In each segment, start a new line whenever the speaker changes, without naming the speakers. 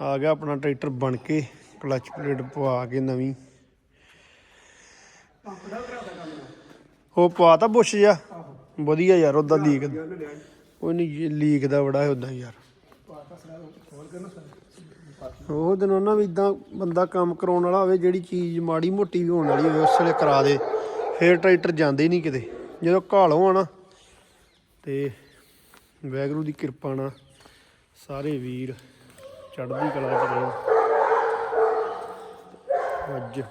ਆ ਗਿਆ ਆਪਣਾ ਟਰੈਕਟਰ ਬਣ ਕੇ ਕਲਚ ਪਲੇਟ ਪਵਾ ਕੇ ਨਵੀਂ। ਉਹ ਪਵਾਤਾ ਬੁਸ਼ ਜਾ ਵਧੀਆ ਯਾਰ, ਉਹਦਾ ਲੀਕ। ਕੋਈ ਨਹੀਂ ਲੀਕ ਦਾ ਬੜਾ ਹੈ ਉਦਾਂ ਯਾਰ। ਉਹ ਦਿਨ ਉਹਨਾਂ ਵੀ ਇਦਾਂ ਬੰਦਾ ਕੰਮ ਕਰਾਉਣ ਵਾਲਾ ਹੋਵੇ, ਜਿਹੜੀ ਚੀਜ਼ ਮਾੜੀ ਮੋਟੀ ਵੀ ਹੋਣ ਵਾਲੀ ਹੋਵੇ, ਉਸ ਵੇਲੇ ਕਰਾ ਦੇ। ਫੇਰ ਟਰੈਕਟਰ ਜਾਂਦੇ ਹੀ ਨਹੀਂ ਕਿਤੇ। ਜਦੋਂ ਘਾਲੋ ਆਣਾ ਤੇ ਵੈਗਰੂ ਦੀ ਕਿਰਪਾ ਨਾਲ ਸਾਰੇ ਵੀਰ ਚੜ੍ਹਦੀ ਕਲਾ ਚ ਰਹੇ। ਅੱਜ।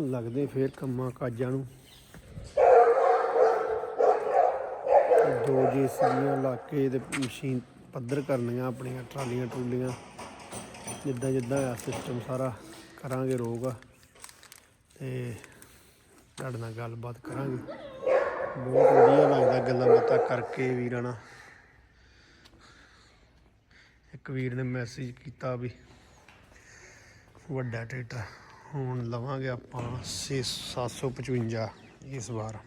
ਲੱਗਦੇ ਫੇਰ ਕੰਮਾਂ ਕਾਜਾਂ ਨੂੰ। ਦੋ ਜੇਸੀਆਂ ਲਾ ਕੇ ਤੇ ਮਸ਼ੀਨ ਪੱਧਰ ਕਰਨੀਆਂ ਆਪਣੀਆਂ, ਟਰਾਲੀਆਂ ਟਰੂਲੀਆਂ। ਜਿੱਦਾਂ ਜਿੱਦਾਂ ਆ ਸਿਸਟਮ ਸਾਰਾ ਕਰਾਂਗੇ ਰੋਗਾ। ਤੇ ਤੁਹਾਡੇ ਨਾਲ ਗੱਲਬਾਤ ਕਰਾਂਗੇ। ਬਹੁਤ ਵਧੀਆ ਲੱਗਦਾ ਗੱਲਾਂ ਬਾਤਾਂ ਕਰਕੇ ਵੀਰਾਂ ਨਾਲ। ਇੱਕ ਵੀਰ ਨੇ ਮੈਸੇਜ ਕੀਤਾ ਵੀ ਵੱਡਾ ਟਰੈਕਟਰ ਹੁਣ ਲਵਾਂਗੇ ਆਪਾਂ 6 755 ਇਸ ਵਾਰ।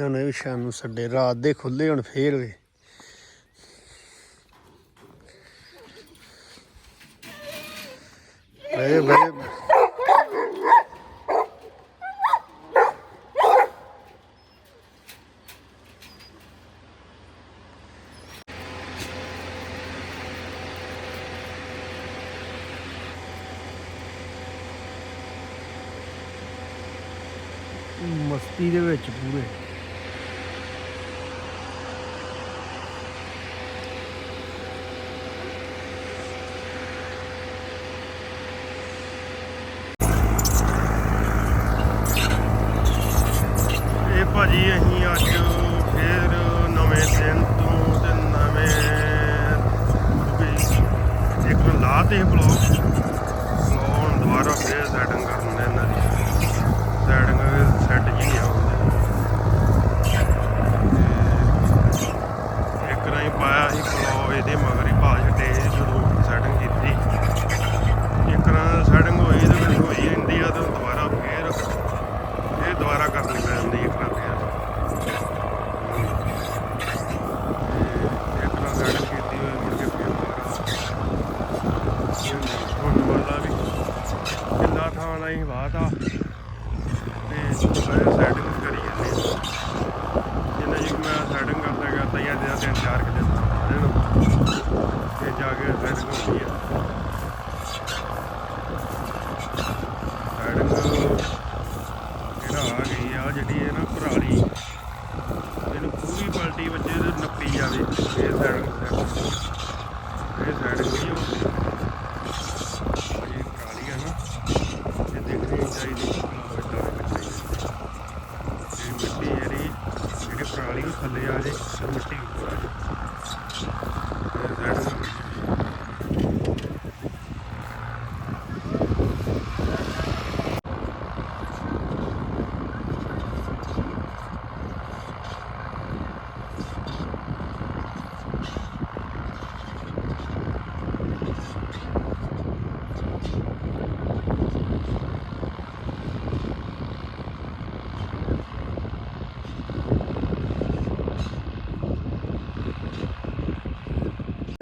ਹੁਣ ਇਹ ਵੀ ਸ਼ਾਮ ਨੂੰ ਛੱਡੇ ਰਾਤ ਦੇ ਖੁੱਲੇ ਹੁਣ ਫੇਰ ਵੇ ਵੇ।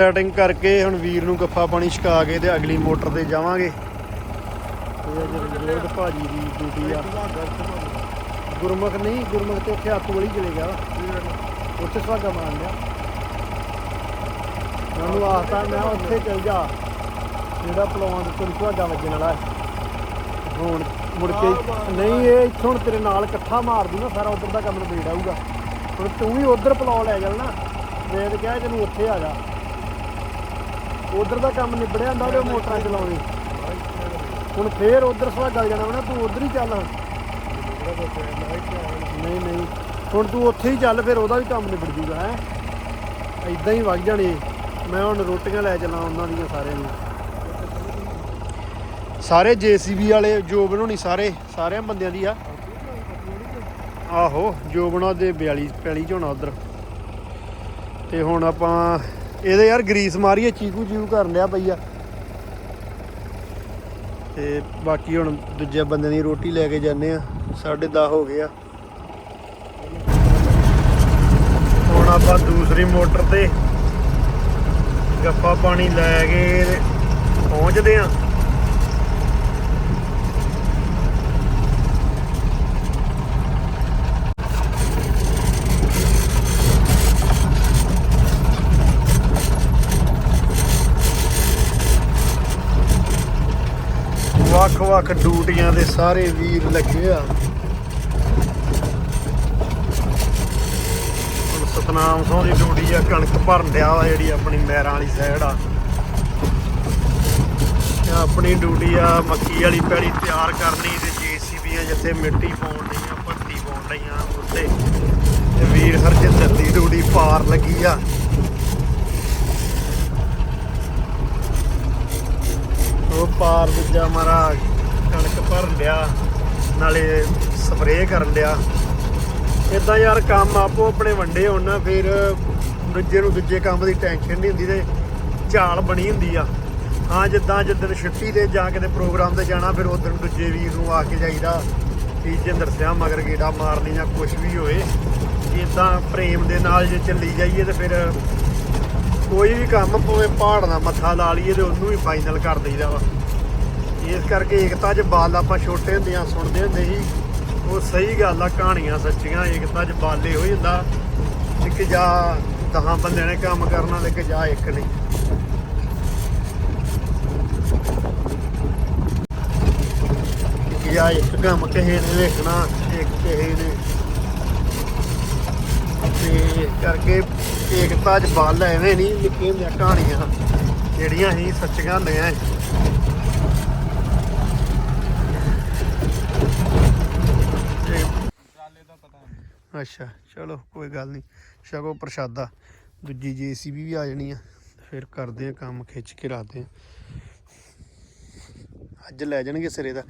ਸੈਟਿੰਗ ਕਰਕੇ ਹੁਣ ਵੀਰ ਨੂੰ ਗੱਫਾ ਪਾਣੀ ਛਕਾ ਕੇ ਤੇ ਅਗਲੀ ਮੋਟਰ ਤੇ ਜਾਵਾਂਗੇ। ਇਹ ਅੱਜ ਰੋਡ ਭਾਜੀ ਦੀ ਡਿਊਟੀ ਆ। ਗੁਰਮੁਖ ਨਹੀਂ ਗੁਰਮੁਖ ਤੇ ਉੱਥੇ ਆਤੂ ਵਾਲੀ ਚਲੇ ਗਿਆ ਉੱਥੇ ਸੁਹਾਗਾ ਮਾਰਨ ਲਿਆ ਮੈਨੂੰ ਆਖਤਾ ਮੈਂ ਉੱਥੇ ਚਲ ਜਾ। ਜਿਹੜਾ ਪਲਵਾਨ ਦੇ ਕੋਲ ਸੁਹਾਗਾ ਵੱਜਣ ਵਾਲਾ ਹੁਣ ਮੁੜ ਕੇ ਨਹੀਂ ਇਹ ਇੱਥੋਂ ਤੇਰੇ ਨਾਲ ਇਕੱਠਾ ਮਾਰ ਦੂ ਨਾ ਸਾਰਾ ਉਧਰ ਦਾ ਕੰਮ ਨਿਬੇੜ ਆਊਗਾ। ਹੁਣ ਤੂੰ ਵੀ ਉਧਰ ਪਲਾਉ ਲੈ ਚੱਲ ਨਾ। ਮੈਂ ਤਾਂ ਕਿਹਾ ਤੈਨੂੰ ਉੱਥੇ ਆ ਜਾ। ਉਧਰ ਦਾ ਕੰਮ ਨਿਬੜਿਆ ਹੁੰਦਾ ਤੇ ਉਹ ਮੋਟਰਾਂ ਚਲਾਉਣੀ ਹੁਣ ਫੇਰ ਉਧਰ ਸੁਹਾਗਾ ਜਾਣਾ ਨਾ, ਤੂੰ ਉਧਰ ਹੀ ਚੱਲ ਨਹੀਂ ਨਹੀਂ। ਹੁਣ ਤੂੰ ਉੱਥੇ ਹੀ ਚੱਲ, ਫਿਰ ਉਹਦਾ ਵੀ ਕੰਮ ਨਿਬੜ ਜੂਗਾ, ਹੈ। ਐਦਾਂ ਹੀ ਵਗ ਜਾਣੇ। ਮੈਂ ਹੁਣ ਰੋਟੀਆਂ ਲੈ ਚੱਲਾਂ ਉਹਨਾਂ ਦੀਆਂ ਸਾਰਿਆਂ ਨੂੰ ਸਾਰੇ ਜੀਸੀਬੀ ਵਾਲੇ, ਜੋ ਬਣਾਉਣੀ ਸਾਰੇ, ਸਾਰਿਆਂ ਬੰਦਿਆਂ ਦੀ ਆ। ਆਹੋ ਜੋਬਣਾ ਦੇ 42 ਚ ਹੋਣਾ ਉਧਰ। ਤੇ ਹੁਣ ਆਪਾਂ ਇਹਦੇ ਯਾਰ ਗਰੀਸ ਮਾਰੀਏ, ਚੀਕੂ ਚੀਕੂ ਕਰਨ ਲਿਆ ਪਈਆ ਤੇ ਬਾਕੀ ਹੁਣ ਦੂਜੇ ਬੰਦੇ ਦੀ ਰੋਟੀ ਲੈ ਕੇ ਜਾਂਦੇ ਆ। 10:30 ਹੋ ਗਏ ਆ। ਹੁਣ ਆਪਾਂ ਦੂਸਰੀ ਮੋਟਰ ਤੇ ਗੱਫਾ ਪਾਣੀ ਲੈ ਕੇ ਪਹੁੰਚਦੇ ਆ। ਵੱਖ-ਵੱਖ ਡਿਊਟੀਆਂ ਦੇ ਸਾਰੇ ਵੀਰ ਲੱਗੇ ਆ। ਸਤਨਾਮ ਸਿੰਘ ਦੀ ਡਿਊਟੀ ਆ, ਕਣਕ ਭਰਨ ਡਿਆ ਵਾ ਜਿਹੜੀ ਆਪਣੀ ਮੈਰਾਂ ਵਾਲੀ ਸਾਈਡ ਆ। ਆਪਣੀ ਡਿਊਟੀ ਆ ਮੱਕੀ ਵਾਲੀ ਪੈੜੀ ਤਿਆਰ ਕਰਨੀ ਤੇ ਜੀਸੀਬੀਆਂ ਜਿੱਥੇ ਮਿੱਟੀ ਪਾਉਣ ਲਈਆਂ ਭੱਟੀ ਪਾਉਣ ਲਈਆਂ ਉੱਤੇ ਤੇ ਵੀਰ ਹਰਜਿੰਦਰ ਦੀ ਡਿਊਟੀ ਪਾਰ ਲੱਗੀ ਆ। ਉਹ ਪਾਰ ਦੂਜਾ ਮਹਾਰਾਜ। ਕਣਕ ਭਰਨ ਲਿਆ ਨਾਲੇ ਸਪਰੇਅ ਕਰਨ ਲਿਆ ਇਦਾਂ ਯਾਰ ਕੰਮ ਆਪੋ ਆਪਣੇ ਵੰਡੇ ਹੋਣ ਨਾ, ਫਿਰ ਦੂਜੇ ਨੂੰ ਦੂਜੇ ਕੰਮ ਦੀ ਟੈਨਸ਼ਨ ਨਹੀਂ ਹੁੰਦੀ ਤੇ ਝਾਲ ਬਣੀ ਹੁੰਦੀ ਆ। ਹਾਂ, ਜਿੱਦਾਂ ਜਿੱਦਣ ਛੁੱਟੀ ਤੇ ਜਾਂ ਕਿਤੇ ਪ੍ਰੋਗਰਾਮ ਤੇ ਜਾਣਾ, ਫਿਰ ਉਦੋਂ ਦੂਜੇ ਵੀਰ ਨੂੰ ਆ ਕੇ ਜਾਈਦਾ ਕਿ ਜਿੰਦਰ ਸਿਆ ਮਗਰ ਗੇੜਾ ਮਾਰਨੀ ਜਾਂ ਕੁਝ ਵੀ ਹੋਏ ਇਦਾਂ ਪ੍ਰੇਮ ਦੇ ਨਾਲ ਜੇ ਚੱਲੀ ਜਾਈਏ ਤੇ ਫਿਰ ਕੋਈ ਵੀ ਕੰਮ, ਭਾਵੇਂ ਪਹਾੜ ਦਾ ਮੱਥਾ ਲਾ ਲਈਏ ਤੇ ਉਹਨੂੰ ਹੀ ਫਾਈਨਲ ਕਰ ਦਈਦਾ ਵਾ। ਇਸ ਕਰਕੇ ਏਕਤਾ 'ਚ ਬਾਲ ਆਪਾਂ ਛੋਟੇ ਹੁੰਦਿਆਂ ਸੁਣਦੇ ਹੁੰਦੇ ਸੀ। ਉਹ ਸਹੀ ਗੱਲ ਆ, ਕਹਾਣੀਆਂ ਸੱਚੀਆਂ, ਏਕਤਾ 'ਚ ਬਾਲੇ ਹੋਈ ਜਾਂਦਾ ਇੱਕ ਜਾ ਦਹਾਂ ਬੰਦਿਆਂ ਨੇ ਕੰਮ ਕਰਨਾ ਤੇ ਇੱਕ ਜਾ ਇੱਕ ਨੇ ਇੱਕ ਜਾ ਇੱਕ ਕੰਮ ਕਿਸੇ ਨੇ ਵੇਖਣਾ, ਇੱਕ ਕਿਸੇ ਨੇ। ਤੇ ਇਸ ਕਰਕੇ ਏਕਤਾ 'ਚ ਬਲ ਐਵੇਂ ਨਹੀਂ ਨਿੱਕੀਆਂ ਜਿਹੀਆਂ ਕਹਾਣੀਆਂ ਜਿਹੜੀਆਂ ਹੀ ਸੱਚੀਆਂ ਹੁੰਦੀਆਂ ਤੇ ਅੱਛਾ, ਚਲੋ, ਕੋਈ ਗੱਲ ਨਹੀਂ ਛਕੋ ਪ੍ਰਸ਼ਾਦਾ। ਦੂਜੀ ਜੀਸੀਬੀ ਵੀ ਆ ਜਾਣੀ ਆ। ਫਿਰ ਕਰਦੇ ਆ ਕੰਮ, ਖਿੱਚ ਕੇ ਰਾਤੇ ਅੱਜ ਲੈ ਜਾਣਗੇ ਸਿਰੇ ਦਾ।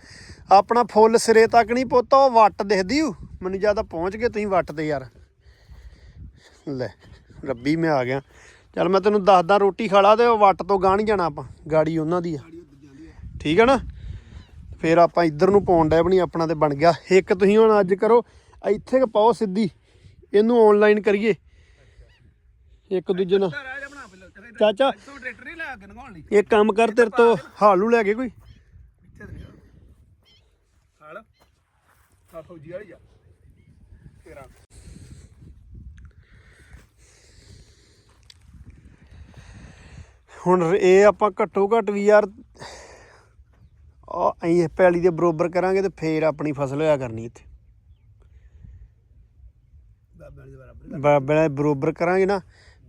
ਆਪਣਾ ਫੁੱਲ ਸਿਰੇ ਤੱਕ ਨਹੀਂ ਪੁੱਤ, ਉਹ ਵੱਟ ਦਿਖਦੀ ਊ। ਮੈਨੂੰ ਜ਼ਿਆਦਾ ਪਹੁੰਚ ਗਏ, ਤੁਸੀਂ ਵੱਟ ਤੇ ਯਾਰ। ਲੈ, ਰੱਬੀ, ਮੈਂ ਆ ਗਿਆ। ਚੱਲ, ਮੈਂ ਤੈਨੂੰ ਦੱਸਦਾ, ਰੋਟੀ ਖਾ ਲਾ ਤੇ ਉਹ ਵੱਟ ਤੋਂ ਗਾਂ ਨਹੀਂ ਜਾਣਾ ਆਪਾਂ। ਗਾੜੀ ਉਹਨਾਂ ਦੀ ਆ। ਠੀਕ ਹੈ ਨਾ? ਫਿਰ ਆਪਾਂ ਇੱਧਰ ਨੂੰ ਪਾਉਣ ਡੈ ਬਣੀ ਆਪਣਾ ਤੇ ਬਣ ਗਿਆ। ਇੱਕ ਤੁਸੀਂ ਹੁਣ ਅੱਜ ਕਰੋ ਇੱਥੇ ਪਾਓ ਸਿੱਧੀ ਇਹਨੂੰ ਆਨਲਾਈਨ ਕਰੀਏ। ਇੱਕ ਦੂਜੇ ਨਾਲ। ਚਾਚਾ
ਤੂੰ ਟਰੈਕਟਰ ਨਹੀਂ ਲੈ ਕੇ ਨਗਾਉਣ ਲਈ।
ਇੱਕ ਕੰਮ ਕਰ ਤੇਰੇ ਤੋਂ ਹਾਲੂ ਲੈ ਕੇ ਕੋਈ।
ਹਾਲ। ਆ ਫੌਜੀ ਵਾਲੀ ਆ। ਤੇਰਾ।
ਹੁਣ ਇਹ ਆਪਾਂ ਘੱਟੋ ਘੱਟ ਵੀ ਯਾਰ ਆ ਅਸੀਂ ਪੈਲੀ ਦੇ ਬਰੋਬਰ ਕਰਾਂਗੇ ਤੇ ਫੇਰ ਆਪਣੀ ਫਸਲ ਹੋਇਆ ਕਰਨੀ ਇੱਥੇ।
ਬਰਾਬਰ
ਬਰੋਬਰ ਕਰਾਂਗੇ ਨਾ,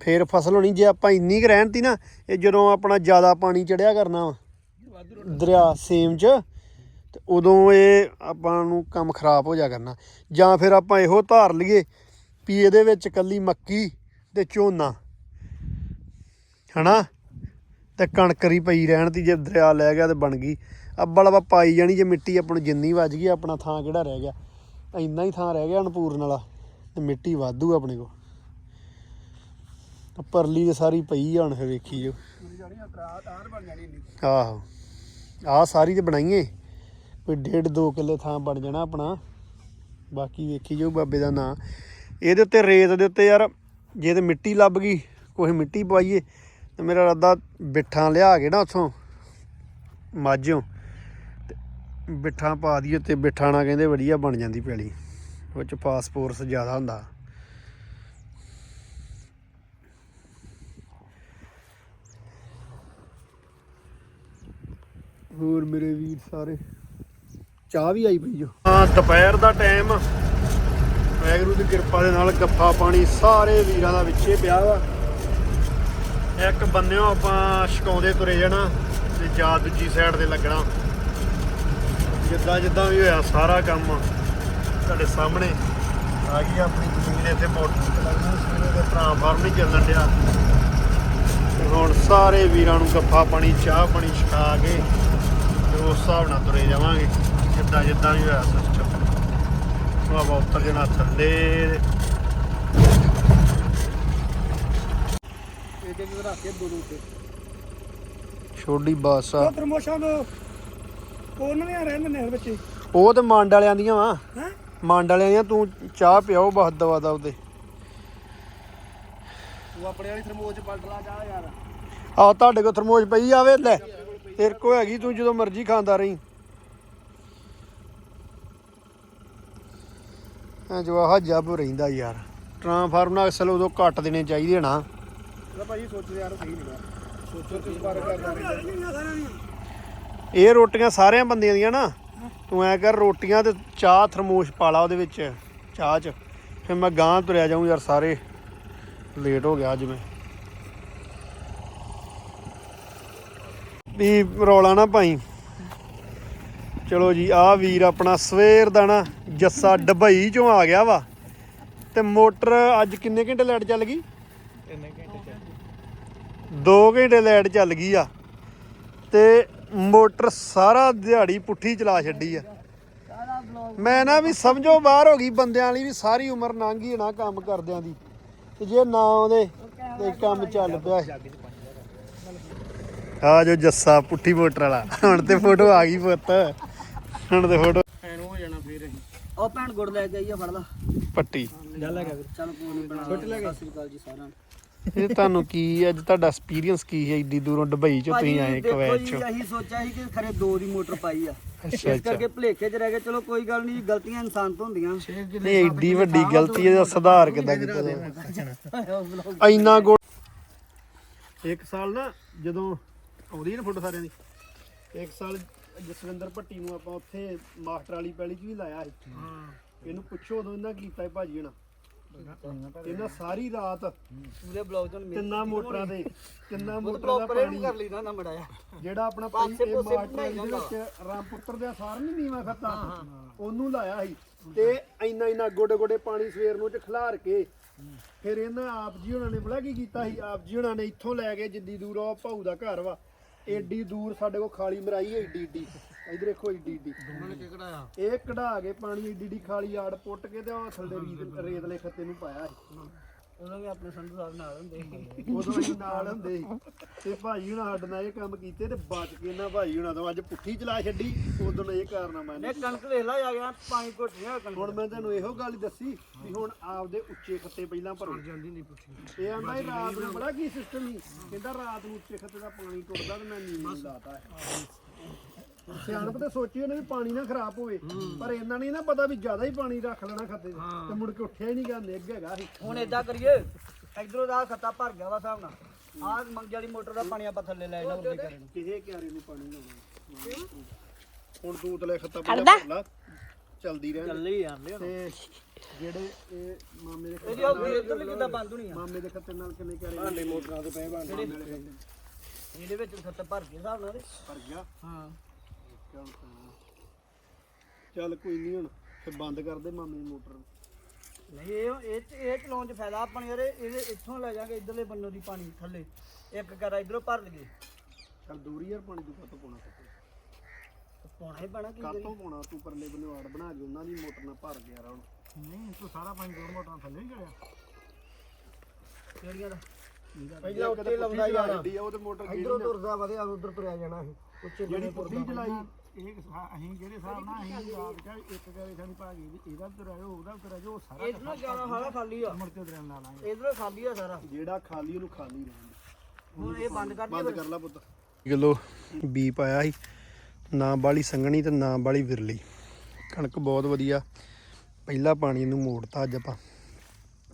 ਫੇਰ ਫਸਲ ਹੋਣੀ, ਜੇ ਆਪਾਂ ਇੰਨੀ ਕੁ ਰਹਿਣ ਤੀ ਨਾ, ਇਹ ਜਦੋਂ ਆਪਣਾ ਜ਼ਿਆਦਾ ਪਾਣੀ ਚੜਿਆ ਕਰਨਾ ਵਾ, ਦਰਿਆ ਸੇਮ ਚ, ਤੇ ਉਦੋਂ ਇਹ ਆਪਾਂ ਨੂੰ ਕੰਮ ਖਰਾਬ ਹੋ ਜਾ ਕਰਨਾ। ਜਾਂ ਫਿਰ ਆਪਾਂ ਇਹੋ ਧਾਰ ਲਈਏ ਵੀ ਇਹਦੇ ਵਿੱਚ ਕੱਲੀ ਮੱਕੀ ਤੇ ਝੋਨਾ, ਹਨਾ? ਤੇ ਕਣਕਰੀ ਪਈ ਰਹਿਣ ਤੀ, ਜੇ ਦਰਿਆ ਲੈ ਗਿਆ ਤੇ ਬਣ ਗਈ। ਅੱਬਲ ਆਪਾਂ ਪਾਈ ਜਾਣੀ, ਜੇ ਮਿੱਟੀ ਆਪਾਂ ਨੂੰ ਜਿੰਨੀ ਵੱਜ ਗਈ, ਆਪਣਾ ਥਾਂ ਕਿਹੜਾ ਰਹਿ ਗਿਆ। ਇੰਨਾ ਹੀ ਥਾਂ ਰਹਿ ਗਿਆ ਅਨਪੂਰਨ ਵਾਲਾ। ਤੇ ਮਿੱਟੀ ਵਾਧੂ ਆਪਣੇ ਕੋਲ। ਪਰਲੀ ਤੇ ਸਾਰੀ ਪਈ ਆ ਹੁਣ ਫਿਰ ਵੇਖੀ ਜੋ
ਜਾਣੀ ਆ
ਆਹੋ। ਆਹ ਸਾਰੀ ਤੇ ਬਣਾਈਏ। ਕੋਈ ਡੇਢ 2 ਕਿੱਲੇ ਥਾਂ ਬਣ ਜਾਣਾ ਆਪਣਾ। ਬਾਕੀ ਵੇਖੀ ਜਾਓ ਬਾਬੇ ਦਾ ਨਾਂ। ਇਹਦੇ ਉੱਤੇ ਰੇਤ ਦੇ ਉੱਤੇ ਯਾਰ ਜੇ ਤੇ ਮਿੱਟੀ ਲੱਭ ਗਈ, ਕੋਈ ਮਿੱਟੀ ਪਵਾਈਏ, ਤੇ ਮੇਰਾ ਰੱਦਾ ਬਿੱਠਾਂ ਲਿਆ ਕੇ ਨਾ ਉੱਥੋਂ ਮਾਝੋਂ ਤੇ ਬਿੱਠਾਂ ਪਾ ਦਈਏ ਤੇ ਬਿੱਠਾਂ ਨਾਲ ਕਹਿੰਦੇ ਵਧੀਆ ਬਣ ਜਾਂਦੀ ਪੈਲੀ। ਵਿੱਚ ਚ ਫਾਸਫੋਰਸ ਜ਼ਿਆਦਾ ਹੁੰਦਾ। ਹੋਰ ਮੇਰੇ ਵੀਰ ਸਾਰੇ, ਚਾਹ ਵੀ ਆਈ ਪਈ ਜੋ। ਹਾਂ, ਦੁਪਹਿਰ ਦਾ ਟਾਈਮ ਵੈਗਰੂ ਦੀ ਕਿਰਪਾ ਦੇ ਨਾਲ ਗੱਫਾ ਪਾਣੀ ਸਾਰੇ ਵੀਰਾਂ ਦਾ ਵਿੱਚੇ ਪਿਆ ਵਾ। ਇੱਕ ਬੰਨਿਓ ਆਪਾਂ ਛਕਾਉਂਦੇ ਤੁਰੇ ਜਾਣਾ ਤੇ ਜਾਂ ਦੂਜੀ ਸਾਈਡ ਤੇ ਲੱਗਣਾ। ਜਿੱਦਾਂ ਜਿੱਦਾਂ ਵੀ ਹੋਇਆ ਸਾਰਾ ਕੰਮ। ਤੁਹਾਡੇ ਸਾਹਮਣੇ ਆ ਗਈ ਆਪਣੀ ਜ਼ਮੀਨ ਇੱਥੇ ਮੋਟਰ ਲੱਗਣਾ ਸਵੇਰੇ ਦੇ ਟਰਾਂਸਫਾਰਮ ਨਹੀਂ ਚੱਲਣ ਡਿਆ। ਹੁਣ ਸਾਰੇ ਵੀਰਾਂ ਨੂੰ ਗੱਫਾ ਪਾਣੀ ਚਾਹ ਪਾਣੀ ਛਕਾ ਕੇ ਤੇ ਉਸ ਹਿਸਾਬ ਨਾਲ ਤੁਰੇ ਜਾਵਾਂਗੇ। ਜਿੱਦਾਂ ਜਿੱਦਾਂ ਵੀ ਹੋਇਆ ਸਿਸਟਮ ਇੱਥੋਂ ਆਪਾਂ ਉੱਤਰ ਜਾਣਾ ਥੱਲੇ।
ਇੱਕ ਇੱਕ ਰੱਖ ਕੇ ਦੋ ਦੋ ਤੇ
ਛੋਡੀ ਬੱਸ ਆ।
ਪ੍ਰਮੋਸ਼ਨ ਉਹਨਾਂ ਨੇ ਰਹਿੰਦੇ ਨਹਿਰ ਵਿੱਚ
ਉਹ ਤੇ ਮੰਡ ਵਾਲਿਆਂ ਦੀਆਂ ਵਾ।
ਹੈ?
ਮੰਡ ਵਾਲਿਆਂ ਤੂੰ ਚਾਹ ਪਿਆਓ ਬਹੁਤ ਦਵਾ ਦਾ। ਉਹਦੇ
ਤੂੰ ਆਪਣੇ ਵਾਲੀ ਥਰਮੋਸ ਪਲਟ ਲਾ ਜਾ ਯਾਰ।
ਆਹ ਤੁਹਾਡੇ ਕੋਲ ਥਰਮੋਸ ਪਈ ਜਾਵੇ ਲੈ। ਤੇਰੇ ਕੋ ਹੈਗੀ ਤੂੰ ਜਦੋਂ ਮਰਜ਼ੀ ਖਾਂਦਾ ਰਹੀਂ। ਐ ਜਵਾਹਾ ਜੱਬ ਰਹਿੰਦਾ ਯਾਰ। ਟ੍ਰਾਂਸਫਾਰਮ ਨਾਲ ਅਸਲ ਉਦੋਂ ਘੱਟ ਦੇਣੇ ਚਾਹੀਦੇ ਨਾ।
ਲੈ ਭਾਈ ਸੋਚ ਯਾਰ ਸਹੀ ਨਹੀਂ ਸੋਚੋ ਕਿਸ ਬਾਰੇ ਕਰਦਾ
ਇਹ ਰੋਟੀਆਂ ਸਾਰਿਆਂ ਬੰਦਿਆਂ ਦੀਆਂ ਨਾ। ਤੂੰ ਐ ਕਰ ਰੋਟੀਆਂ ਤੇ ਚਾਹ ਥਰਮੋਸ ਪਾ ਲਾ ਉਹਦੇ ਵਿੱਚ ਚਾਹ ਚ। ਫਿਰ ਮੈਂ ਗਾਂ ਤੁਰਿਆ ਜਾਊਂ ਯਾਰ ਸਾਰੇ। ਲੇਟ ਹੋ ਗਿਆ ਅੱਜ ਮੈਂ। ਵੀ ਰੌਲਾ ਨਾ ਪਾਈ। ਚਲੋ ਜੀ ਆ ਵੀਰ ਆਪਣਾ ਸਵੇਰ ਦਾ ਨਾ ਜੱਸਾ ਡਬਈ ਚੋਂ ਆ ਗਿਆ ਵਾ। ਤੇ ਮੋਟਰ ਅੱਜ ਕਿੰਨੇ ਘੰਟੇ ਲਾਈਟ ਚੱਲ ਗਈ?
ਇੰਨੇ ਘੰਟੇ
2 ਘੰਟੇ ਲਾਈਟ ਚੱਲ ਗਈ ਆ। ਤੇ ਮੋਟਰ ਸਾਰਾ ਦਿਹਾੜੀ ਪੁੱਠੀ ਚਲਾ ਛੱਡੀ ਆ। ਮੈਂ ਨਾ ਵੀ ਸਮਝੋ ਬਾਹਰ ਹੋ ਗਈ ਬੰਦਿਆਂ ਵਾਲੀ ਵੀ ਸਾਰੀ ਉਮਰ ਲੰਘ ਨਾ ਕੰਮ ਕਰਦਿਆਂ ਦੀ। ਤੇ ਜੇ ਨਾ ਆਉਂਦੇ ਤੇ ਕੰਮ ਚੱਲ ਪਿਆ ਆ ਜੋ ਜੱਸਾ ਪੁੱਠੀ ਮੋਟਰ ਵਾਲਾ। ਹੁਣ ਤੇ ਫੋਟੋ ਆ ਗਈ ਪੁੱਤ। ਹੁਣ ਤੇ ਫੋਟੋ
ਹੋ ਜਾਣਾ ਫੇਰ ਅਸੀਂ।
ਉਹ ਭੈਣ ਗੁੜ ਲੈ ਕੇ ਆਈ ਆ ਫੜ ਲਾ।
ਪੱਟੀ।
ਜਾ ਲੈ ਗਿਆ
ਚੱਲ ਕੋਈ ਨਹੀਂ ਬਣਾ
ਛੁੱਟ ਲੈ। ਗਏ।
ਸਤਿ ਸ੍ਰੀ ਅਕਾਲ ਜੀ ਸਾਰਿਆਂ ਨੂੰ।
ਇਹ ਤੁਹਾਨੂੰ ਕੀ ਅੱਜ ਤੁਹਾਡਾ ਐਕਸਪੀਰੀਅੰਸ ਕੀ ਹੈ ਏਡੀ ਦੂਰੋਂ ਦੁਬਈ ਚੋਂ ਤੁਸੀਂ ਆਏ ਕਵੈਤ
ਜੀ
ਚੋਂ।
ਅਸੀਂ ਸੋਚਿਆ ਸੀ ਕਿ ਖਰੇ ਦੋ ਦੀ ਮੋਟਰ ਪਾਈ ਆ।
ਅੱਛਾ
ਇਸ
ਅੱਛਾ।
ਕਰਕੇ ਭਲੇਖੇ 'ਚ ਰਹਿ ਗਏ। ਚਲੋ ਕੋਈ ਗੱਲ ਨਹੀਂ ਗਲਤੀਆਂ ਇਨਸਾਨ ਤੋਂ ਹੁੰਦੀਆਂ।
ਨਹੀਂ ਏਡੀ ਵੱਡੀ ਗਲਤੀ ਇਹਦਾ ਸੁਧਾਰ ਕਿੱਦਾਂ ਕੀਤਾ ਜਾਵੇ? ਇੰਨਾ ਗੁੜ ਇੱਕ ਸਾਲ ਨਾ ਜਦੋਂ ਆਉਂਦੀ ਨਾ ਫੋਟੋ ਸਾਰਿਆਂ ਦੀ ਇੱਕ ਸਾਲ ਜਸਵਿੰਦਰ ਭੱਟੀ ਨੂੰ ਆਪਾਂ ਉੱਥੇ ਮਾਸਟਰ ਵਾਲੀ ਪੈਲੀ 'ਚ ਵੀ ਲਾਇਆ ਸੀ। ਇਹਨੂੰ ਪੁੱਛੋ ਉਦੋਂ ਇਹਨਾਂ ਕੀ ਕੀਤਾ ਭਾਜੀ ਹਣਾ। ਇਹਨਾਂ ਸਾਰੀ ਰਾਤ
ਪੂਰੇ ਬਲੌਗ ਤੋਂ
ਤਿੰਨਾਂ ਮੋਟਰਾਂ ਦੇ ਤਿੰਨਾਂ
ਉਹ
ਮੋਟਰਾਂ ਦਾ
ਪ੍ਰੋਪਰ ਇਹਨੂੰ
ਪਾਣੀ
ਕਰ ਲਈਦਾ ਨਾ ਮੜਾਇਆ
ਜਿਹੜਾ ਆਪਣਾ
ਪਾਸੇ
ਪਹਿਲੀ ਇਹ
ਪੂਸੇ
ਮਾਸਟਰ
ਬਣਾਈ
ਦੇ
ਜਾਂਦਾ।
ਵਿੱਚ ਰਾਮਪੁੱਤਰ ਦੇ ਸਾਰ ਨਹੀਂ ਨੀਵਾ ਖੱਤਾ। ਉਹਨੂੰ ਲਾਇਆ ਸੀ। ਤੇ ਇੰਨਾ ਇੰਨਾ ਗੋਡੇ ਗੋਡੇ ਪਾਣੀ ਸਵੇਰ ਨੂੰ ਚ ਖਿਲਾਰ ਕੇ ਫਿਰ ਇਹਨਾਂ ਆਪ ਜੀ ਉਹਨਾਂ ਨੇ ਬੜਾ ਕੀ ਕੀਤਾ ਸੀ? ਆਪ ਜੀ ਉਹਨਾਂ ਨੇ ਇੱਥੋਂ ਲੈ ਕੇ ਜਿੱਦੀ ਦੂਰ ਉਹ ਭਾਊ ਦਾ ਘਰ ਵਾ। ਏਡੀ ਦੂਰ ਸਾਡੇ ਕੋਲ ਖਾਲੀ ਮਰਾਈ ਹੈ ਏਡੀ ਏਡੀ। ਇਧਰ ਦੇਖੋ ਏਡੀ ਏਡੀ। ਇਹ ਕਢਾ ਕੇ ਪਾਣੀ ਏਡੀ ਏਡੀ ਖਾਲੀ ਆੜ ਪੁੱਟ ਕੇ ਤੇ ਉਹ ਥੱਲੇ ਰੇਤ ਰੇਤਲੇ ਖੱਤੇ ਨੂੰ ਪਾਇਆ ਸੀ।
ਉਹਨਾਂ ਵੀ ਆਪਣੇ ਸੰਧੂ ਸਾਹਿਬ ਨਾਲ ਹੁੰਦੇ ਸੀ।
ਉਦੋਂ ਅਸੀਂ ਨਾਲ ਹੁੰਦੇ ਸੀ। ਤੇ ਭਾਈ ਹੁਣਾਂ ਸਾਡੇ ਨਾਲ ਇਹ ਕੰਮ ਕੀਤੇ ਤੇ ਬਚ ਕੇ ਨਾ ਭਾਈ ਹੁਣਾਂ ਤੋਂ ਅੱਜ ਪੁੱਠੀ ਚਲਾ ਛੱਡੀ। ਉਦੋਂ ਇਹ ਕਾਰਨਾਮਾ
ਨੇ
ਨੇ
ਕਣਕ ਵੇਖ ਲਾ ਆ ਗਿਆ ਪਾਣੀ ਘੁੱਟਿਆ ਕਣਕ
ਹੁਣ ਮੈਂ ਤੁਹਾਨੂੰ ਇਹੋ ਗੱਲ ਦੱਸੀ ਵੀ ਹੁਣ ਆਪਦੇ ਉੱਚੇ ਖੱਤੇ ਪਹਿਲਾਂ ਭਰੋ।
ਜਾਂਦੀ ਨਹੀਂ ਪੁੱਛੀ
ਇਹ ਆਂਦਾ ਇਹ ਰਾਤ ਨੂੰ ਬੜਾ ਕੀ ਸਿਸਟਮ ਸੀ? ਕਹਿੰਦਾ ਰਾਤ ਨੂੰ ਉੱਚੇ ਖੱਤੇ ਦਾ ਪਾਣੀ ਟੁੱਟਦਾ ਤੇ ਮੈਂ ਨੀਂਦ ਲਾਤਾ। ਹੈ ਸਿਆਣਪ ਤੇ ਸੋਚੀ ਉਹਨੇ ਵੀ ਪਾਣੀ ਨਾ ਖਰਾਬ ਹੋਵੇ। ਪਰ ਇਹਨਾਂ ਨਹੀਂ ਨਾ ਪਤਾ ਵੀ ਜ਼ਿਆਦਾ ਹੀ ਪਾਣੀ ਰੱਖ ਲੈਣਾ ਖੱਤੇ 'ਚ। ਤੇ ਮੁੜ ਕੇ ਉੱਠਿਆ ਹੀ ਨਹੀਂ ਗਾ ਨਿੱਘ ਹੈਗਾ ਸੀ।
ਹੁਣ ਏਦਾਂ ਕਰੀਏ ਇਧਰੋਂ ਦਾ ਖੱਤਾ ਭਰ ਗਿਆ ਵਾ ਹਿਸਾਬ ਨਾਲ। ਆਹ ਮੰਗੀ ਵਾਲੀ ਮੋਟਰ ਦਾ ਪਾਣੀ ਆਪਾਂ ਥੱਲੇ ਲੈ ਜਾਣਾ ਕਰੇ ਨੂੰ
ਕਿਸੇ ਕਿਆਰੇ ਨੂੰ ਪਾਣੀ ਨਾ ਆਉਣਾ ਹੁਣ ਤੂੰ ਉਤਲੇ ਖੱਤਾ ਪਹਿਲਾਂ ਭਰ ਲਾ। ਚਲਦੀ ਰਹਿ
ਚੱਲੇ ਜਾਂਦੇ ਹੁਣ।
ਤੇ ਜਿਹੜੇ ਇਹ ਮਾਮੇ ਦੇ
ਇਹਦੀ ਉਹ ਇਧਰਲੀ ਕਿੱਦਾਂ ਬੰਦ ਹੋਣੀ ਆ?
ਮਾਮੇ ਦੇ ਖੱਤੇ ਨਾਲ ਕਿੰਨੇ ਕਿਆਰੇ ਭਾਂਡੇ ਮੋਟਰਾਂ ਤੇ ਪਏ ਭਾਂਡੇ।
ਇਹਦੇ ਵਿੱਚ ਖੱਤਾ ਭਰ ਗਿਆ ਹਿਸਾਬ ਨਾਲ।
ਭਰ ਗਿਆ?
ਹਾਂ।
ਚੱਲ ਕੋਈ ਨਹੀਂ ਹੁਣ ਫਿਰ ਬੰਦ ਕਰ ਦੇ ਮਾਮੇ ਦੀ ਮੋਟਰ
ਨਹੀਂ ਇਹ ਇਹ ਚ- ਇਹ ਚਲਾਉਣ ਚ ਫਾਇਦਾ ਆਪਾਂ ਨੂੰ ਯਾਰ ਇਹ- ਇਹਦੇ ਇੱਥੋਂ ਲੈ ਜਾਾਂਗੇ ਇਧਰਲੇ ਬੰਨੋਂ ਦੀ ਪਾਣੀ ਥੱਲੇ। ਇੱਕ ਕਰਾ ਇਧਰੋਂ ਭਰ ਲਈਏ।
ਚੱਲ ਦੂਰੀ ਯਾਰ ਪਾਣੀ ਤੂੰ ਕਾਤੋਂ ਪਾਉਣਾ ਖੱਤੇ
ਪਾਉਣਾ ਹੀ ਪੈਣਾ ਕੀ
ਕਾਤੋਂ ਪਾਉਣਾ? ਤੂੰ ਪਰਲੇ ਬੰਨੇ ਵਾੜ ਬਣਾ ਕੇ ਉਹਨਾਂ ਦੀ ਮੋਟਰ ਨਾਲ ਭਰ ਗਿਆ ਰਾ
ਨਹੀਂ ਤੂੰ ਸਾਰਾ ਪਾਣੀ ਦੋ ਮੋਟਰਾਂ ਥੱਲੇ ਨਹੀਂ ਚੜਿਆ
ਕਿਹੜੀਆਂ ਦਾ?
ਪਹਿਲਾਂ ਉੱਤੇ ਲੰਦਾ ਯਾਰ ਉਹ ਤੇ ਮੋਟਰ
ਤੁਰਦਾ ਵਧਿਆ ਉਧਰ ਤੁਰਿਆ ਜਾਣਾ ਸੀ। ਉੱਚੇ
ਜਿਹੜੀ ਪੁੱਠੀ ਚਲਾਈ
ਇਹ ਸਾ- ਅਸੀਂ ਜਿਹੜੇ ਹਿਸਾਬ ਨਾਲ ਅਸੀਂ ਰਾਤ ਕਾ ਇੱਕ ਕਰੇ ਸਾਡੀ ਭਾਗੀ ਦੀ ਇਹਦਾ ਵੀ ਤੁਰਿਆ ਜਾਓ ਉਹਦਾ ਵੀ ਤੁਰਿਆ ਜਾਓ ਉਹ ਸਾਰਾ
ਇਧਰੋਂ ਜਾਣਾ ਸਾਰਾ ਖਾਲੀ ਆ।
ਮੁੜ ਕੇ ਦਰਿਆ ਨਾਲ ਆਏ।
ਇਧਰੋਂ ਖਾਲੀ ਆ ਸਾਰਾ।
ਜਿਹੜਾ ਖਾਲੀ ਉਹਨੂੰ ਖਾਲੀ ਰਹਿਣ
ਹੁਣ ਇਹ ਬੰਦ ਕਰ
ਬੰਦ
ਦਈਏ
ਕਰ ਲਾ ਪੁੱਤ। ਕਿਲੋ ਬੀ ਪਾਇਆ ਸੀ ਨਾ ਬਾਲੀ ਸੰਘਣੀ ਤੇ ਨਾ ਬਾਲੀ ਵਿਰਲੀ। ਕਣਕ ਬਹੁਤ ਵਧੀਆ। ਪਹਿਲਾ ਪਾਣੀ ਇਹਨੂੰ ਮੋੜਤਾ ਅੱਜ ਆਪਾਂ।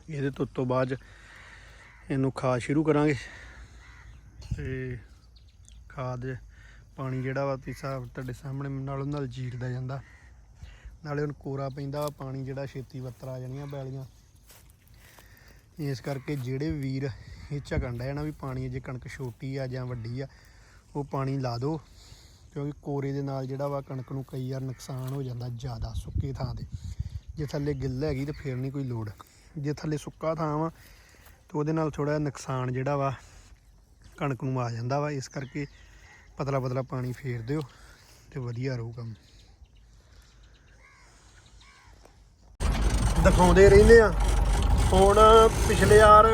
ਇਹਦੇ ਤੋਂ ਤੋਂ ਬਾਅਦ 'ਚ ਇਹਨੂੰ ਖਾਦ ਸ਼ੁਰੂ ਕਰਾਂਗੇ। ਤੇ ਖਾਦ ਪਾਣੀ ਜਿਹੜਾ ਵਾ ਤੁਸੀਂ ਹਿਸਾਬ ਤੁਹਾਡੇ ਸਾਹਮਣੇ ਨਾਲੋਂ ਨਾਲ ਜੀਰਦਾ ਜਾਂਦਾ। ਨਾਲੇ ਹੁਣ ਕੋਰਾ ਪੈਂਦਾ ਵਾ, ਪਾਣੀ ਜਿਹੜਾ ਛੇਤੀ ਵੱਤਰ ਆ ਜਾਣੀਆਂ ਬੈਲੀਆਂ। ਇਸ ਕਰਕੇ ਜਿਹੜੇ ਵੀਰ ਇਹ ਝਕਣ ਡਿਆ ਨਾ ਵੀ ਪਾਣੀ ਜੇ ਕਣਕ ਛੋਟੀ ਆ ਜਾਂ ਵੱਡੀ ਆ ਉਹ ਪਾਣੀ ਲਾ ਦਿਓ ਕਿਉਂਕਿ ਕੋਰੇ ਦੇ ਨਾਲ ਜਿਹੜਾ ਵਾ ਕਣਕ ਨੂੰ ਕਈ ਵਾਰ ਨੁਕਸਾਨ ਹੋ ਜਾਂਦਾ ਜ਼ਿਆਦਾ ਸੁੱਕੇ ਥਾਂ ਤੇ। ਜੇ ਥੱਲੇ ਗਿੱਲ ਹੈਗੀ ਤੇ ਫੇਰ ਨਹੀਂ ਕੋਈ ਲੋੜ। ਜੇ ਥੱਲੇ ਸੁੱਕਾ ਥਾਂ ਵਾ ਤੇ ਉਹਦੇ ਨਾਲ ਥੋੜਾ ਨੁਕਸਾਨ ਜਿਹੜਾ ਵਾ ਕਣਕ ਨੂੰ ਆ ਜਾਂਦਾ ਵਾ। ਇਸ ਕਰਕੇ ਪਤਲਾ ਪਤਲਾ ਪਾਣੀ ਫੇਰ ਦਿਓ ਤੇ ਵਧੀਆ ਰਹੂ ਕੰਮ। ਦਿਖਾਉਂਦੇ ਰਹਿੰਦੇ ਆ। ਹੁਣ ਪਿਛਲੇ ਯਾਰ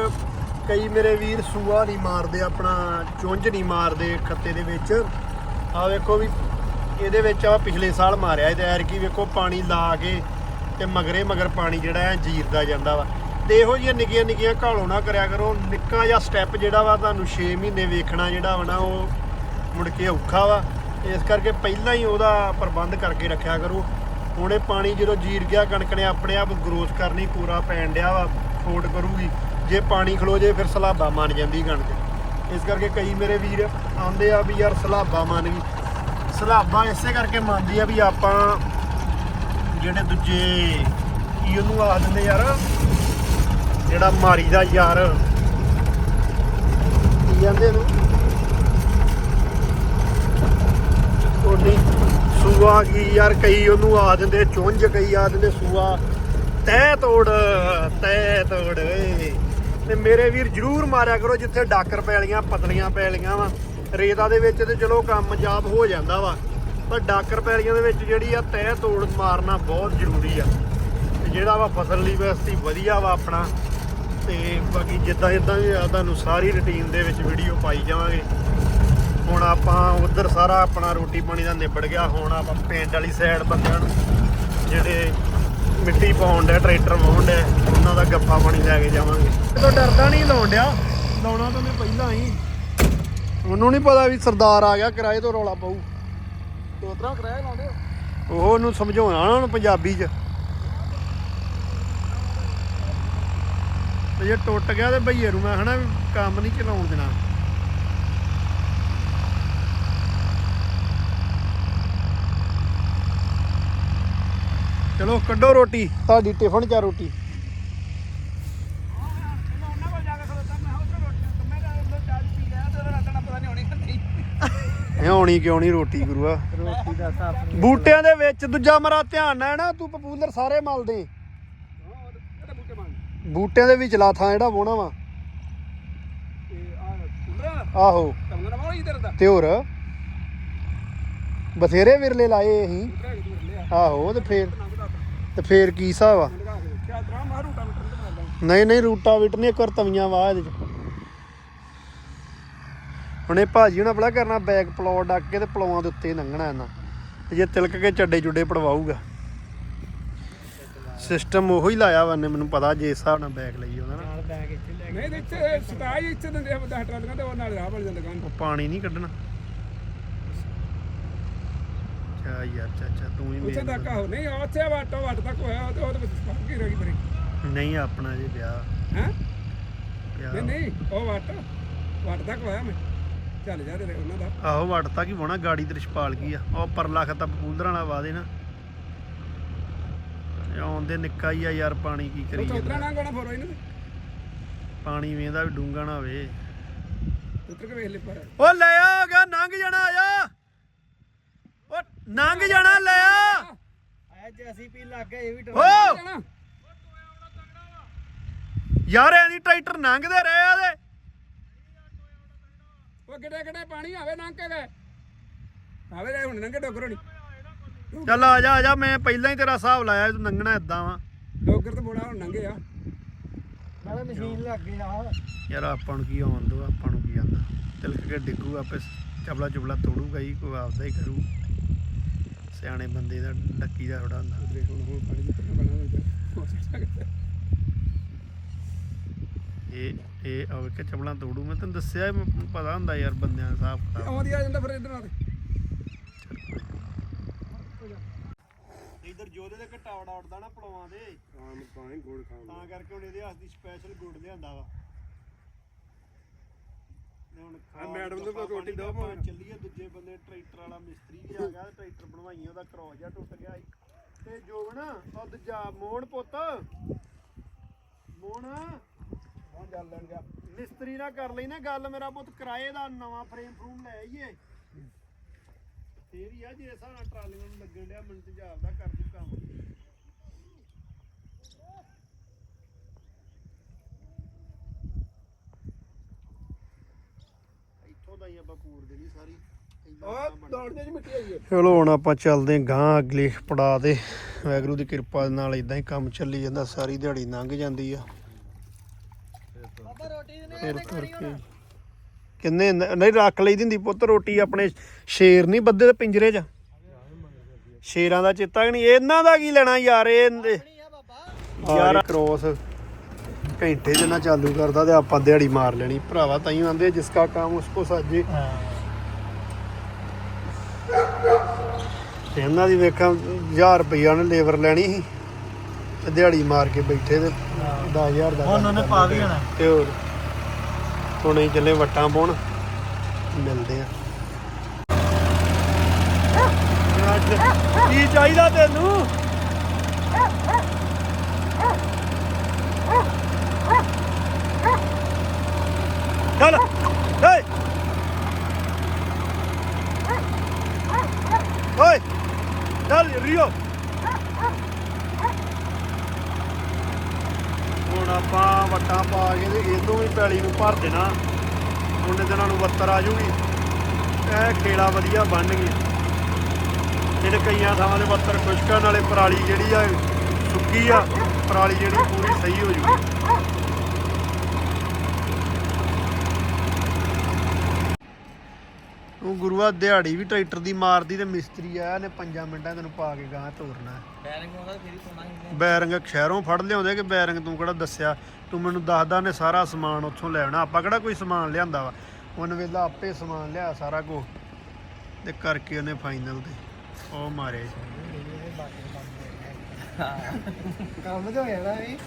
ਕਈ ਮੇਰੇ ਵੀਰ ਸੂਆ ਨਹੀਂ ਮਾਰਦੇ, ਆਪਣਾ ਚੁੰਝ ਨਹੀਂ ਮਾਰਦੇ ਖੱਤੇ ਦੇ ਵਿੱਚ। ਆ ਵੇਖੋ ਵੀ ਇਹਦੇ ਵਿੱਚ ਆ ਪਿਛਲੇ ਸਾਲ ਮਾਰਿਆ ਇਹਦੇ ਐਰ ਕੀ ਵੇਖੋ ਪਾਣੀ ਲਾ ਕੇ ਤੇ ਮਗਰੇ ਮਗਰ ਪਾਣੀ ਜਿਹੜਾ ਹੈ ਜੀਰਦਾ ਜਾਂਦਾ ਵਾ। ਤੇ ਇਹੋ ਜਿਹੀਆਂ ਨਿੱਕੀਆਂ ਨਿੱਕੀਆਂ ਘਾਲੋ ਨਾ ਕਰਿਆ ਕਰੋ, ਨਿੱਕਾ ਜਿਹਾ ਸਟੈਪ ਜਿਹੜਾ ਵਾ ਤੁਹਾਨੂੰ 6 ਮਹੀਨੇ ਵੇਖਣਾ ਜਿਹੜਾ ਵਾ ਨਾ, ਉਹ ਮੁੜ ਕੇ ਔਖਾ ਵਾ। ਇਸ ਕਰਕੇ ਪਹਿਲਾਂ ਹੀ ਉਹਦਾ ਪ੍ਰਬੰਧ ਕਰਕੇ ਰੱਖਿਆ ਕਰੋ। ਹੁਣੇ ਪਾਣੀ ਜਦੋਂ ਜੀਰ ਗਿਆ, ਕਣਕ ਨੇ ਆਪਣੇ ਆਪ ਗਰੋਥ ਕਰਨੀ, ਪੂਰਾ ਪੈਣ ਡਿਆ ਵਾ, ਫੋਟ ਕਰੂਗੀ। ਜੇ ਪਾਣੀ ਖਲੋ ਜੇ, ਫਿਰ ਸਲਾਬਾ ਮੰਨ ਜਾਂਦੀ ਕਣਕ। ਇਸ ਕਰਕੇ ਕਈ ਮੇਰੇ ਵੀਰ ਆਂਦੇ ਆ ਵੀ ਯਾਰ ਸਲਾਬਾ ਮੰਨ ਗਈ। ਸਲਾਬਾ ਇਸੇ ਕਰਕੇ ਮੰਨਦੀ ਆ ਵੀ ਆਪਾਂ ਜਿਹੜੇ ਦੂਜੇ ਕੀ ਉਹਨੂੰ ਆਖ ਦਿੰਦੇ ਯਾਰ, ਜਿਹੜਾ ਮਾਰੀ ਦਾ ਯਾਰ। ਕੀ ਜਾਂਦੇ ਨੂੰ ਉਹਨੀ ਸੂਆ ਕੀ ਯਾਰ ਕਈ ਉਹਨੂੰ ਆ ਜਾਂਦੇ ਚੁੰਝ ਕਈ ਆ ਜਾਂਦੇ ਸੂਆ। ਤੈ ਤੋੜ ਤੈ ਤੋੜ ਓਏ। ਤੇ ਮੇਰੇ ਵੀਰ ਜਰੂਰ ਮਾਰਿਆ ਕਰੋ ਜਿੱਥੇ ਡਾਕਰ ਪੈਲੀਆਂ, ਪਤਲੀਆਂ ਪੈਲੀਆਂ ਵਾ। ਰੇਤਾ ਦੇ ਵਿੱਚ ਤੇ ਚਲੋ ਕੰਮ ਜਾਬ ਹੋ ਜਾਂਦਾ ਵਾ। ਪਰ ਡਾਕਰ ਪੈਲੀਆਂ ਦੇ ਵਿੱਚ ਜਿਹੜੀ ਆ ਤੈ ਤੋੜ ਮਾਰਨਾ ਬਹੁਤ ਜ਼ਰੂਰੀ ਆ। ਜਿਹੜਾ ਵਾ ਫਸਲ ਲਈ ਵਸਤੀ ਵਧੀਆ ਵਾ ਆਪਣਾ। ਤੇ ਬਾਕੀ ਜਿੱਦਾਂ ਜਿੱਦਾਂ ਵੀ ਤੁਹਾਨੂੰ ਸਾਰੀ ਰੁਟੀਨ ਦੇ ਵਿੱਚ ਵੀਡੀਓ ਪਾਈ ਜਾਵਾਂਗੇ। ਹੁਣ ਆਪਾਂ ਉਧਰ ਸਾਰਾ ਆਪਣਾ ਰੋਟੀ ਪਾਣੀ ਦਾ ਨਿਬੜ ਗਿਆ। ਹੁਣ ਆਪਾਂ ਪਿੰਡ ਵਾਲੀ ਸਾਈਡ ਬੰਦਿਆਂ ਨੂੰ ਜਿਹੜੇ ਮਿੱਟੀ ਪਾਉਣ ਡਿਆ ਟਰੈਕਟਰ ਵਾਹੁਣ ਡਿਆ ਉਹਨਾਂ ਦਾ ਗੱਫਾ ਪਾਣੀ ਲੈ ਕੇ ਜਾਵਾਂਗੇ। ਤੋਂ ਡਰਦਾ ਨਹੀਂ ਲਾਉਣ ਡਿਆ। ਲਾਉਣਾ ਤਾਂ ਮੈਂ ਪਹਿਲਾਂ ਹੀ। ਉਹਨੂੰ ਨਹੀਂ ਪਤਾ ਵੀ ਸਰਦਾਰ ਆ ਗਿਆ ਕਿਰਾਏ ਤੋਂ ਰੌਲਾ ਪਊ।
ਦੋ ਤਰ੍ਹਾਂ ਕਿਰਾਇਆ ਲਾਉਂਦੇ ਹੋ?
ਉਹ ਉਹਨੂੰ ਸਮਝਾਉਣਾ ਉਹਨਾਂ ਨੂੰ ਪੰਜਾਬੀ 'ਚ। ਤੇ ਜੇ ਟੁੱਟ ਗਿਆ ਤੇ ਭਈਏ ਨੂੰ ਮੈਂ ਹਨਾ ਕੰਮ ਨਹੀਂ ਚਲਾਉਣ ਦੇਣਾ। ਚਲੋ ਕੱਢੋ ਰੋਟੀ। ਤੁਹਾਡੀ ਟਿਫਨ 'ਚ ਆ ਰੋਟੀ।
ਹੋਣੀ
ਇਹ ਆਉਣੀ ਕਿਉਂ ਨਹੀਂ ਰੋਟੀ ਗੁਰੂਆ?
ਰੋਟੀ ਦਾ ਸਾਫ਼
ਬੂਟਿਆਂ ਦੇ ਵਿੱਚ ਦੂਜਾ ਮਰਾ ਧਿਆਨ ਨਾਲ ਨਾ ਤੂੰ ਪਪੂਲਰ ਸਾਰੇ
ਬੂਟੇ ਮੰਗ
ਬੂਟਿਆਂ ਦੇ ਵਿੱਚ ਲਾ ਥਾਂ ਜਿਹੜਾ ਬੋਣਾ ਵਾ। ਆਹੋ।
ਦਾ
ਤੇ ਹੋਰ? ਬਥੇਰੇ ਵਿਰਲੇ ਲਾਏ ਅਸੀਂ। ਆਹੋ ਤੇ ਫੇਰ?
ਦਾ
ਤੇ ਫੇਰ ਕੀ ਹਿਸਾਬ ਆ?
ਕੇ
ਨਹੀਂ ਨਹੀਂ ਰੂਟਾ ਵਿਟ ਨਹੀਂ ਕਰ ਤਵੀਆਂ ਵਾ ਇਹਦੇ ਚ। ਹੁਣ ਭਾਜੀ ਹੁਣ ਆਪਣਾ ਕਰਨਾ ਬੈਕ ਪਲੋ ਡੱਕ ਕੇ ਤੇ ਪਲੋਆਂ ਦੇ ਉੱਤੇ ਲੰਘਣਾ ਇਹਨਾਂ। ਤੇ ਜੇ ਤਿਲਕ ਕੇ ਚੱਡੇ ਚੁੱਡੇ ਪੜਵਾਊਗਾ। ਸਿਸਟਮ ਉਹੀ ਲਾਇਆ ਵਾ ਨੇ ਮੈਨੂੰ ਪਤਾ ਜੇ ਹਿਸਾਬ ਨਾਲ ਬੈਕ ਲਈ ਉਹਦਾ ਨਾ।
ਨਾਲ ਬੈਗ ਇੱਥੇ ਲੈ
ਨਹੀਂ ਤੇ ਇੱਥੇ ਸਤਾਈ ਇੱਥੇ ਦਿੰਦੇ ਆ 10 ਟਰਾਲੀਆਂ ਤੇ ਉਹ ਨਾਲ ਰਾਹ ਬਣ ਜਾਂਦਾ
ਉਹ ਪਾਣੀ ਨਹੀਂ ਕੱਢਣਾ। ਚਾ ਯਾਰ ਚਾਚਾ ਤੂੰ ਹੀ
ਉੱਥੇ ਤੱਕ ਆਹੋ ਨਹੀਂ ਉੱਥੇ ਵਾਟੋ ਵਾਟ ਤੱਕ ਹੋਇਆ ਉਹ ਤੇ ਉਹਦੇ ਵਿੱਚ ਸਪਾਰਕ ਹੀ ਰਹੀ ਬਰੀ
ਨਹੀਂ ਆਪਣਾ ਜੇ ਵਿਆਹ।
ਹੈ?
ਵਿਆਹ।
ਨਹੀਂ ਨਹੀਂ ਉਹ ਵਾਟ ਵਾਟ ਤੱਕ ਹੋਇਆ ਮੈਂ। ਚੱਲ ਜਾ ਤੇ ਉਹਨਾਂ ਦਾ।
ਆਹੋ ਵੜ ਤਾਂ ਕੀ ਹੋਣਾ ਗਾੜੀ ਤੇ ਰਿਸ਼ਪਾਲ ਕੀ ਆ। ਉਹ ਪਰਲਾ ਖਤਾ ਪਪੂਲਰਾਂ ਵਾਲਾ ਵਾ ਦੇ ਨਾ। ਆਉਂਦੇ ਨਿੱਕਾ ਹੀ ਆ ਯਾਰ ਪਾਣੀ ਕੀ ਕਰੀ
ਉਹ ਤਾਂ ਉਤਰਾ
ਜਾਂਦਾ
ਨਾ ਗੋਣਾ ਫੋਰੋ ਇਹਨੂੰ।
ਪਾਣੀ ਵੇਂਦਾ ਵੀ ਡੂੰਗਾ ਨਾ ਹੋਵੇ।
ਉਤਰ ਕੇ ਵੇਖ ਲੈ ਪਰ।
ਓ ਲੈ ਆ ਗਿਆ ਨੰਗ ਜਾਣਾ ਨੰਗ ਜਾਣਾ ਲੈ ਆ।
ਆਇਆ ਜੇ ਅਸੀਂ ਪੀ ਲੱਗ ਗਏ ਇਹ ਵੀ
ਓ
ਜਾਣਾ।
ਯਾਰ ਐਂ ਦੀ ਟਰੈਕਟਰ ਨੰਗਦੇ ਰਹੇ ਆ ਦੇ।
ਉਹ ਕਿਡੇ ਕਿਡੇ ਪਾਣੀ ਆਵੇ ਲੰਘ ਕੇ ਗਏ ਆਵੇ ਰੇ ਹੁਣ ਨੰਗੇ ਡੋਗਰ ਨਹੀਂ
ਚੱਲ ਆ ਜਾ ਆ ਜਾ ਮੈਂ ਪਹਿਲਾਂ ਹੀ ਤੇਰਾ ਹਿਸਾਬ ਲਾਇਆ ਵੀ ਤੂੰ ਨੰਗਣਾ ਇਦਾਂ ਵਾ।
ਡੋਗਰ ਤੇ ਬੋੜਾ ਹੁਣ ਨੰਗੇ ਆ।
ਨਾਲੇ ਮਸ਼ੀਨ ਲੱਗ ਗਈ ਆ।
ਯਾਰ ਆਪਾਂ ਨੂੰ ਕੀ ਆਉਣ ਦੋ ਆਪਾਂ ਨੂੰ ਕੀ ਆਂਦਾ ਤਿਲਕ ਕੇ ਡਿੱਗੂ ਆਪੇ ਚਬਲਾ ਚੁਬਲਾ ਤੋੜੂਗਾ ਹੀ ਕੋਈ ਆਪਦਾ ਹੀ ਕਰੂ। ਸਿਆਣੇ ਬੰਦੇ ਦਾ ਡੱਕੀ ਦਾ ਥੋੜਾ ਹੁੰਦਾ।
ਦੇਖ ਹੁਣ ਹੁਣ ਪਾਣੀ ਜਿੱਤਰ ਬਣਾ ਹੋ
ਇਹ ਇਹ ਆਵੇ ਕਿ ਚਬਲਾ ਤੋੜੂ। ਮੈਂ ਤੈਨੂੰ ਦੱਸਿਆ ਮੈਨੂੰ ਪਤਾ ਹੁੰਦਾ ਯਾਰ ਬੰਦਿਆਂ ਦਾ ਹਿਸਾਬ ਕਿਤਾਬ।
ਆਉਂਦੀ ਆ ਜਾਂਦਾ ਫਿਰ ਇਧਰ ਨਾਲ
ਇਧਰ ਜੋਦੇ ਦੇ ਘਟਾਵੜਾ ਉੱਡਦਾ ਨਾ ਪਲਵਾਂ ਦੇ।
ਹਾਂ ਮੈਂ ਗੋੜ
ਤਾਂ ਕਰਕੇ ਹੁਣ ਇਹਦੇ ਹੱਥ ਦੀ ਸਪੈਸ਼ਲ ਗੁੜ ਲਿਆਂਦਾ ਵਾ। ਹੁਣ ਖਾ
ਮੈਡਮ ਨੂੰ
ਗੱਪਾਂ
ਰੋਟੀ ਦਿਓ ਭਾਵੇਂ।
ਚੱਲੀਏ ਦੂਜੇ ਬੰਦੇ ਟਰੈਕਟਰ ਵਾਲਾ ਮਿਸਤਰੀ ਵੀ ਆ ਗਿਆ ਤੇ ਟਰੈਕਟਰ ਬਣਵਾਈਆਂ ਉਹਦਾ ਕਰੋਸ ਜਿਹਾ ਟੁੱਟ ਗਿਆ ਸੀ। ਤੇ ਜੋਬਨ ਉਹ ਦੂਜਾ ਮੋਹਨ ਪੁੱਤ। ਮੋਹਨ
ਹੁਣ ਚੱਲ ਲੈਣ ਗਿਆ
ਮਿਸਤਰੀ ਨਾਲ ਕਰ ਲਈ ਨਾ ਗੱਲ ਮੇਰਾ ਪੁੱਤ ਕਿਰਾਏ ਦਾ ਨਵਾਂ ਫਰੇਮ ਫਰੂਮ ਲੈ ਆਈਏ। ਫੇਰ ਹੀ ਆ ਜੇ ਨਾਲ ਟਰਾਲੀਆਂ ਨੂੰ ਲੱਗਣ ਡਿਆ ਮੈਨੂੰ ਤੇਜ਼ਾਬ ਦਾ ਕਰ ਦੂ ਕੰਮ ਇੱਥੋਂ ਦਾ ਹੀ ਆਪਾਂ ਪੂਰ ਦੇਣੀ ਸਾਰੀ
ਉਹ ਦੌੜ ਜੇ ਮਿੱਟੀ ਆਈ ਹੈ
ਚਲੋ ਹੁਣ ਆਪਾਂ ਚੱਲਦੇ ਆਂ ਗਾਂ ਅਗਲੇ ਪੜਾ ਤੇ। ਵੈਗਰੂ ਦੀ ਕਿਰਪਾ ਦੇ ਨਾਲ ਇਦਾਂ ਹੀ ਕੰਮ ਚੱਲੀ ਜਾਂਦਾ ਸਾਰੀ ਦਿਹਾੜੀ ਲੰਘ ਜਾਂਦੀ ਆ।
ਬਾਬਾ ਰੋਟੀ ਦੇ
ਫਿਰ ਕਰਕੇ। ਕਿੰਨੇ ਨ- ਨਹੀਂ ਰੱਖ ਲਈ ਦਿੰਦੀ ਪੁੱਤ ਰੋਟੀ ਆਪਣੇ ਸ਼ੇਰ ਨਹੀਂ ਬੱਦੇ ਤੇ ਪਿੰਜਰੇ 'ਚ। ਸ਼ੇਰਾਂ ਦਾ ਚੇਤਾ ਕਿ ਨਹੀਂ? ਇਹਨਾਂ ਦਾ ਕੀ ਲੈਣਾ ਯਾਰ ਇਹ
ਨਹੀਂ ਆ ਬਾਬਾ।
ਯਾਰ ਕ੍ਰੋਸ। ਘੰਟੇ ਜਿੰਨਾ ਚਾਲੂ ਕਰਦਾ ਤੇ ਆਪਾਂ ਦਿਹਾੜੀ ਮਾਰ ਲੈਣੀ। ਭਰਾਵਾ ਤਾਈਂ ਆਂਦੇ ਜਿਸ ਕਾ ਕੰਮ ਉਸ ਕੋ ਸਾਜੇ। ਤੇ ਇਹਨਾਂ ਦੀ ਵੇਖਾਂ 1000 ਰੁਪਈਆ ਨੇ ਲੇਬਰ ਲੈਣੀ ਸੀ ਤੇ ਦਿਹਾੜੀ ਮਾਰ ਕੇ ਬੈਠੇ ਤੇ 10000 ਦਾ
ਹੁਣ ਉਹਨੇ ਪਾ ਵੀ ਜਾਣਾ
ਤੇ ਹੋਰ ਹੁਣ ਅਸੀਂ ਚੱਲੇ ਵਟਾਂ ਪਾਉਣ ਮਿਲਦੇ ਆ। ਕੀ ਚਾਹੀਦਾ ਤੈਨੂੰ? ਚੱਲ। ਓਏ। ਓਏ। ਚੱਲ ਰੀਓ। ਹੁਣ ਆਪਾਂ ਵੱਟਾਂ ਪਾ ਕੇ ਤੇ ਇਹਨੂੰ ਵੀ ਪੈਲੀ ਨੂੰ ਭਰ ਦੇਣਾ। ਉਹਨੇ ਦਿਨਾਂ ਨੂੰ ਬੱਤਰ ਆ ਜੂਗੀ। ਇਹ ਖੇੜਾ ਵਧੀਆ ਬਣ ਗਈ। ਜਿਹੜੇ ਕਈਆਂ ਥਾਵਾਂ ਦੇ ਬੱਤਰ ਖੁਸ਼ਕਾਂ ਨਾਲੇ ਪਰਾਲੀ ਜਿਹੜੀ ਆ, ਸੁੱਕੀ ਆ, ਪਰਾਲੀ ਜਿਹੜੀ ਪੂਰੀ ਸਹੀ ਹੋ ਜੂਗੀ। ਉਹ ਗੁਰੂਆ ਦਿਹਾੜੀ ਵੀ ਟਰੈਕਟਰ ਦੀ ਮਾਰਦੀ ਤੇ ਮਿਸਤਰੀ ਆਇਆ ਨੇ 5 ਮਿੰਟਾਂ ਤੈਨੂੰ ਪਾ ਕੇ ਗਾਂ ਤੋਰਨਾ।
ਬੈਰਿੰਗ ਆਉਂਦਾ ਫੇਰ ਹੀ ਪਾਉਣਾ ਇਹਨੇ
ਬੈਰਿੰਗ ਸ਼ਹਿਰੋਂ ਫੜ ਲਿਆਉਂਦੇ ਕਿ ਬੈਰਿੰਗ ਤੂੰ ਕਿਹੜਾ ਦੱਸਿਆ? ਤੂੰ ਮੈਨੂੰ ਦੱਸਦਾ ਨੇ ਸਾਰਾ ਸਮਾਨ ਉੱਥੋਂ ਲੈ ਆਉਣਾ। ਆਪਾਂ ਕਿਹੜਾ ਕੋਈ ਸਮਾਨ ਲਿਆਂਦਾ ਵਾ? ਉਹਨੇ ਵੇਲਾ ਆਪੇ ਸਮਾਨ ਲਿਆ ਸਾਰਾ ਕੁਝ ਤੇ ਕਰਕੇ ਉਹਨੇ ਫਾਈਨਲ ਤੇ ਉਹ ਮਾਰੇ
ਕੰਮ ਤੇ ਹੋ ਜਾਣਾ ਵੀ